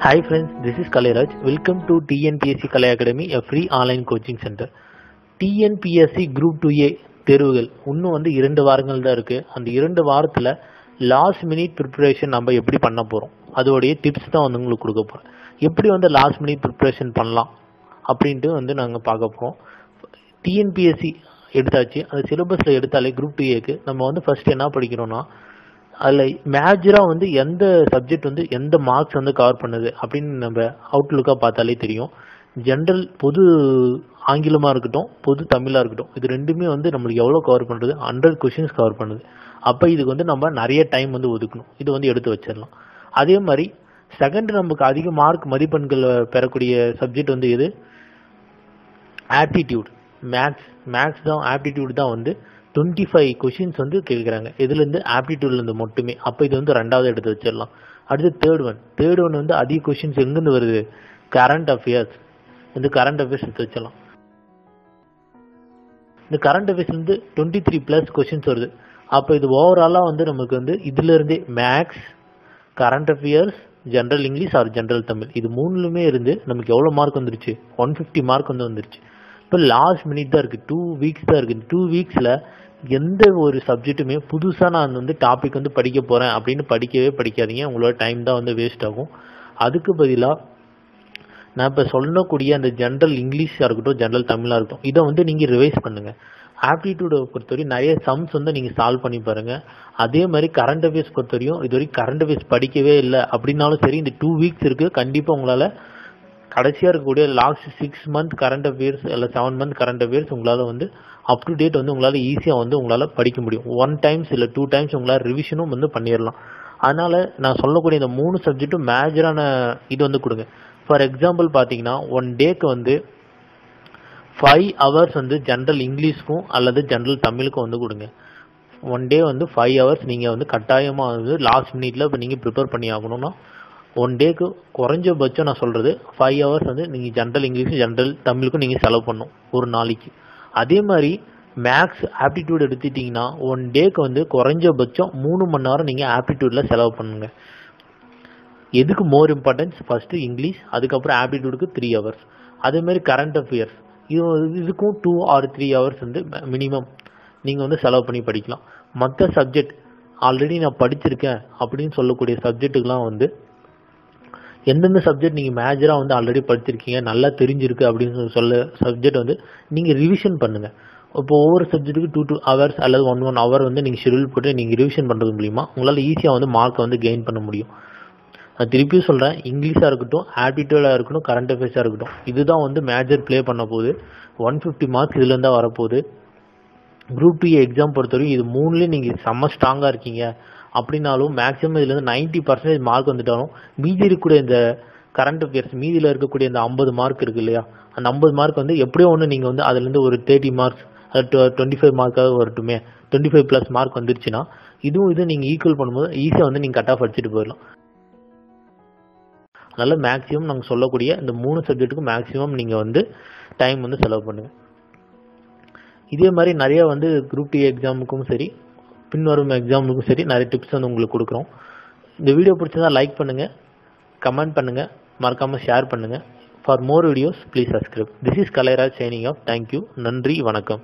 Hi friends, this is Kaleraj. Welcome to TNPSC Kalai Academy, a free online coaching center. TNPSC group two A தேர்வுகள் இன்னும் வந்து இரண்டு வாரங்கள் தான் இருக்குது அந்த இரண்டு வாரத்தில் லாஸ்ட் மினிட் ப்ரிப்பரேஷன் நம்ம எப்படி பண்ண போகிறோம் அதோடைய டிப்ஸ் தான் வந்து உங்களுக்கு கொடுக்க போகிறேன் எப்படி வந்து லாஸ்ட் மினிட் ப்ரிப்பரேஷன் பண்ணலாம்? அப்படின்ட்டு வந்து நாங்கள் பார்க்க போகிறோம் டிஎன்பிஎஸ்சி எடுத்தாச்சு. அந்த சிலபஸில் எடுத்தாலே குரூப் டூ ஏக்கு நம்ம வந்து ஃபஸ்ட்டு என்ன படிக்கிறோன்னா அதில் மேஜராக வந்து எந்த சப்ஜெக்ட் வந்து எந்த மார்க்ஸ் வந்து கவர் பண்ணுது அப்படின்னு நம்ம அவுட்லுக்காக பார்த்தாலே தெரியும். ஜென்ரல் பொது ஆங்கிலமாக இருக்கட்டும் பொது தமிழாக இருக்கட்டும் இது ரெண்டுமே வந்து நம்மளுக்கு எவ்வளோ கவர் பண்ணுறது ஹண்ட்ரட் கொஷின்ஸ் கவர் பண்ணுது. அப்போ இதுக்கு வந்து நம்ம நிறைய டைம் வந்து ஒதுக்கணும். இது வந்து எடுத்து வச்சிடலாம். அதே மாதிரி செகண்ட் நமக்கு அதிக மார்க் மதிப்பெண்கள் பெறக்கூடிய சப்ஜெக்ட் வந்து எது? ஆப்டிடியூட் மேக்ஸ் மேக்ஸ் தான் ஆப்டிடியூட் தான் வந்து டுவெண்ட்டி ஃபைவ் கொஷின்ஸ் வந்து கேட்குறாங்க. இதுலேருந்து ஆப்டிடியூட்லேருந்து மட்டுமே. அப்போ இது வந்து ரெண்டாவது எடுத்து வச்சிடலாம். அடுத்து தேர்ட் ஒன் தேர்ட் ஒன் வந்து அதிக கொஷின்ஸ் எங்கேருந்து வருது? கரண்ட் அஃபேர்ஸ் இந்த கரண்ட் அஃபேர்ஸ் எடுத்து வச்சிடலாம். இந்த கரண்ட் அஃபேர்ஸ்லேருந்து டுவெண்ட்டி த்ரீ ப்ளஸ் கொஷின்ஸ் வருது. அப்போ இது ஓவராலாக வந்து நமக்கு வந்து இதுலேருந்தே maths current affairs general English or general Tamil இது மூணுலுமே இருந்து நமக்கு எவ்வளோ மார்க் வந்துருச்சு? ஒன் ஃபிஃப்டி மார்க் வந்து வந்துருச்சு. இப்போ லாஸ்ட் மினிட் தான் இருக்குது டூ வீக்ஸ் தான் இருக்குது டூ வீக்ஸில் எந்த ஒரு சப்ஜெக்ட்டுமே புதுசாக நான் வந்து டாபிக் வந்து படிக்க போகிறேன் அப்படின்னு படிக்கவே படிக்காதீங்க. உங்களோட டைம் தான் வந்து வேஸ்ட் ஆகும். அதுக்கு பதிலாக நான் இப்போ சொல்லக்கூடிய அந்த ஜென்ரல் இங்கிலீஷாக இருக்கட்டும் ஜென்ரல் தமிழாக இருக்கட்டும் இதை வந்து நீங்கள் ரிவைஸ் பண்ணுங்கள் ஆப்டிடியூடை பொறுத்தவரையும் நிறைய சம்ஸ் வந்து நீங்கள் சால்வ் பண்ணி பாருங்கள் அதே மாதிரி கரண்ட் அஃபேர்ஸ் பொறுத்தவரையும் இது வரைக்கும் கரண்ட் அஃபேர்ஸ் படிக்கவே இல்லை. அப்படின்னாலும் சரி இந்த டூ வீக்ஸ் இருக்குது கண்டிப்பாக உங்களால் கடைசியாக இருக்கக்கூடிய last six month current affairs இல்லை செவன் மந்த் கரண்ட் அஃபேர்ஸ் உங்களால் வந்து அப் டு டேட் வந்து உங்களால் ஈஸியாக வந்து உங்களால் படிக்க முடியும். ஒன் டைம்ஸ் இல்லை டூ டைம்ஸ் உங்களால் ரிவிஷனும் வந்து பண்ணிடலாம் அதனால் நான் சொல்லக்கூடிய இந்த மூணு சப்ஜெக்ட்டும் மேஜரான இது வந்து கொடுங்க. ஃபார் எக்ஸாம்பிள் பார்த்தீங்கன்னா ஒன் டேக்கு வந்து ஃபைவ் ஹவர்ஸ் வந்து ஜென்ரல் இங்கிலீஷ்க்கும் அல்லது ஜென்ரல் தமிழுக்கும் வந்து கொடுங்க. ஒன் டே வந்து ஃபைவ் ஹவர்ஸ் நீங்கள் வந்து கட்டாயமாக வந்து லாஸ்ட் மினிட்ல இப்போ நீங்கள் ப்ரிப்பேர் பண்ணி ஆகணும்னா ஒன் டேக்கு குறைஞ்சபட்சம் நான் சொல்கிறது ஃபைவ் ஹவர்ஸ் வந்து நீங்கள் ஜென்ரல் இங்கிலீஷ் ஜென்ரல் தமிழுக்கும் நீங்கள் செலவு பண்ணணும் ஒரு நாளைக்கு. அதே மாதிரி மேக்ஸ் ஆப்டிடியூட் எடுத்துட்டிங்கன்னா ஒன் டேக்கு வந்து குறைஞ்சபட்சம் மூணு மணி நேரம் நீங்கள் ஆப்டிடியூடில் செலவு பண்ணுங்கள் எதுக்கு மோர் இம்பார்ட்டன்ஸ் ஃபஸ்ட்டு இங்கிலீஷ் அதுக்கப்புறம் ஆப்டிடியூடுக்கு த்ரீ ஹவர்ஸ் அதேமாதிரி கரண்ட் அஃபேர்ஸ் இது இதுக்கும் டூ ஆர் த்ரீ ஹவர்ஸ் வந்து மினிமம் நீங்கள் வந்து செலவு பண்ணி படிக்கலாம். மற்ற சப்ஜெக்ட் ஆல்ரெடி நான் படிச்சிருக்கேன் அப்படின்னு சொல்லக்கூடிய சப்ஜெக்ட்டுக்கெலாம் வந்து எந்தெந்த சப்ஜெக்ட் நீங்கள் மேஜராக வந்து ஆல்ரெடி படிச்சிருக்கீங்க நல்லா தெரிஞ்சிருக்கு அப்படின்னு சொல்ல சப்ஜெக்ட் வந்து நீங்கள் ரிவிஷன் பண்ணுங்கள் இப்போ ஒவ்வொரு சப்ஜெக்ட்டுக்கு டூ டூ ஹவர்ஸ் அல்லது ஒன் ஒன் ஹவர் வந்து நீங்கள் ஷெடியூல் போட்டு நீங்கள் ரிவிஷன் பண்ணுறது மூலிமா உங்களால் ஈஸியாக வந்து மார்க்கை வந்து கெயின் பண்ண முடியும். நான் திருப்பியும் சொல்கிறேன் இங்கிலீஷாக இருக்கட்டும் ஆப்டிடியூடாக இருக்கட்டும் கரண்ட் அஃபேர்ஸாக இருக்கட்டும் இதுதான் வந்து மேஜர் ப்ளே பண்ண போகுது. ஒன் ஃபிஃப்டி மார்க்ஸ் இதுலேருந்து தான் வரப்போகுது. குரூப் டூ எக்ஸாம் பொறுத்தவரைக்கும் இது மூணுலேயும் நீங்கள் செம்ம ஸ்ட்ராங்காக இருக்கீங்க. அப்படின்னாலும் மேக்ஸிமம் இதுலேருந்து நைன்ட்டி பர்சன்டேஜ் மார்க் வந்துட்டாலும் மீதி இருக்கக்கூடிய இந்த கரண்ட் அஃபேர்ஸ் மீதியில் இருக்கக்கூடிய இந்த ஐம்பது மார்க் இருக்கு இல்லையா? அந்த ஐம்பது மார்க் வந்து எப்படியோ ஒன்று நீங்கள் வந்து அதுலேருந்து ஒரு தேர்ட்டி மார்க்ஸ் அது டுவெண்ட்டி ஃபைவ் மார்க்காக வரட்டுமே. டுவெண்ட்டி ஃபைவ் ப்ளஸ் மார்க் வந்துருச்சுன்னா இதுவும் இது நீங்கள் ஈக்குவல் பண்ணும்போது ஈஸியாக வந்து நீங்கள் கட் ஆஃப் அடிச்சுட்டு போயிடலாம். அதனால் மேக்ஸிமம் நாங்கள் சொல்லக்கூடிய இந்த மூணு சப்ஜெக்ட்டுக்கும் மேக்ஸிமம் நீங்கள் வந்து டைம் வந்து செலவு பண்ணுங்கள் இதே மாதிரி நிறையா வந்து குரூப் டி எக்ஸாமுக்கும் சரி பின்வரும் எக்ஸாமுக்கும் சரி நிறைய டிப்ஸ் வந்து உங்களுக்கு கொடுக்குறோம். இந்த வீடியோ பிடிச்சதா லைக் பண்ணுங்கள் கமெண்ட் பண்ணுங்கள் மறக்காமல் ஷேர் பண்ணுங்கள் for more videos please subscribe this is Kalairaj signing off thank you நன்றி வணக்கம்.